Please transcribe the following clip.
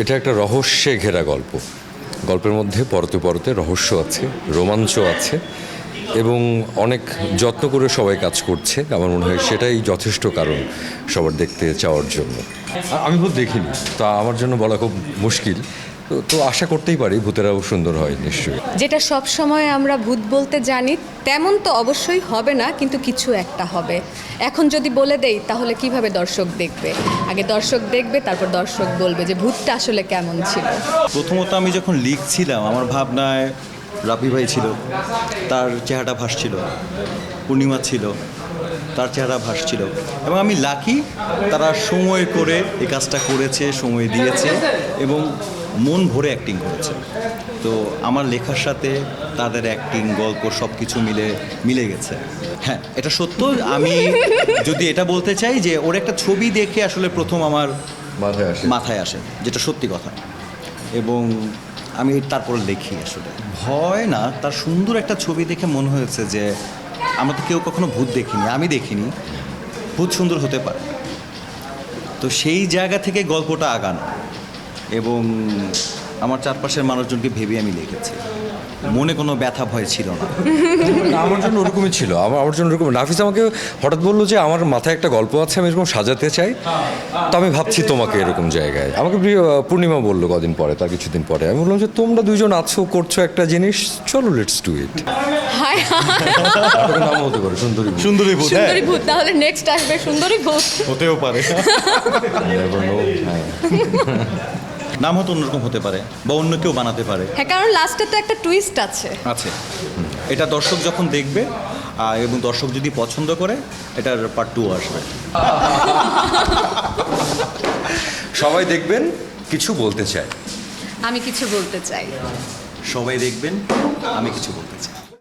এটা একটা রহস্যে ঘেরা গল্প। গল্পের মধ্যে পরতে পরতে রহস্য আছে রোমাঞ্চ আছে এবং অনেক যত্ন করে সবাই কাজ করছে। আমার মনে হয় সেটাই যথেষ্ট কারণ সবার দেখতে চাওয়ার জন্য। আমি খুব দেখিনি। তা আমার জন্য বলা খুব মুশকিল। তো- তো আশা করতেই পারি ভূতেরাও সুন্দর হয় নিশ্চয়ই। যেটা সব সময় আমরা ভূত বলতে জানি তেমন তো অবশ্যই হবে না কিন্তু কিছু একটা হবে। এখন যদি বলে দেই তাহলে কীভাবে দর্শক দেখবে? আগে দর্শক দেখবে তারপর দর্শক বলবে যে ভূতটা আসলে কেমন ছিল। প্রথমত আমি যখন লিখছিলাম আমার ভাবনায় রাফি ভাই ছিল তার চেহারাটা ভাসছিল পূর্ণিমা ছিল তার চেহারা ভাসছিল। এবং আমি লাকি তারা সময় করে এই কাজটা করেছে সময় দিয়েছে এবং মন ভরে অ্যাক্টিং করেছে। তো আমার লেখার সাথে তাদের অ্যাক্টিং গল্প সব কিছু মিলে মিলে গেছে। হ্যাঁ এটা সত্য। আমি যদি এটা বলতে চাই যে ওর একটা ছবি দেখে আসলে প্রথম আমার মাথায় আসে। মাথায় আসে যেটা সত্যি কথা। এবং আমি তারপর লিখি আসলে। ভয় না তার সুন্দর একটা ছবি দেখে মনে হয়েছে যে আমরা তো কেউ কখনো ভূত দেখিনি আমি দেখিনি। ভূত সুন্দর হতে পারে। তো সেই জায়গা থেকে গল্পটা আগানো। এবং আমার চারপাশের মানুষজনকে ভেবে আমি লিখেছি। মনে কোনো ব্যথা ভয় ছিল না। আমার জন্য ওরকমই ছিল। আমার আমার জন্য ওরকম নাফিস আমাকে হঠাৎ বলল যে আমার মাথায় একটা গল্প আছে আমি এরকম সাজাতে চাই। তো আমি ভাবছি তোমাকে এরকম জায়গায়। আমাকে প্রিয় পূর্ণিমা বলল কদিন পরে তার কিছুদিন পরে। আমি বললাম যে তোমরা দুজন আছো করছ একটা জিনিস চলো লেটস ডু ইট হায় নাম হতে পারে সুন্দরী ভূত। সুন্দরী ভূত হ্যাঁ। সুন্দরী ভূত তাহলে নেক্সট আসবে সুন্দরী ভূত। হতেও পারে। নাম হয়তো অন্যরকম হতে পারে বা অন্য কেউ বানাতে পারে। হ্যাঁ কারণ লাস্টে তো একটা টুইস্ট আছে। আছে। এটা দর্শক যখন দেখবে এবং দর্শক যদি পছন্দ করে এটার পার্ট টু আসবে। সবাই দেখবেন কিছু বলতে চাই আমি কিছু বলতে চাই। সবাই দেখবেন আমি কিছু বলতে চাই।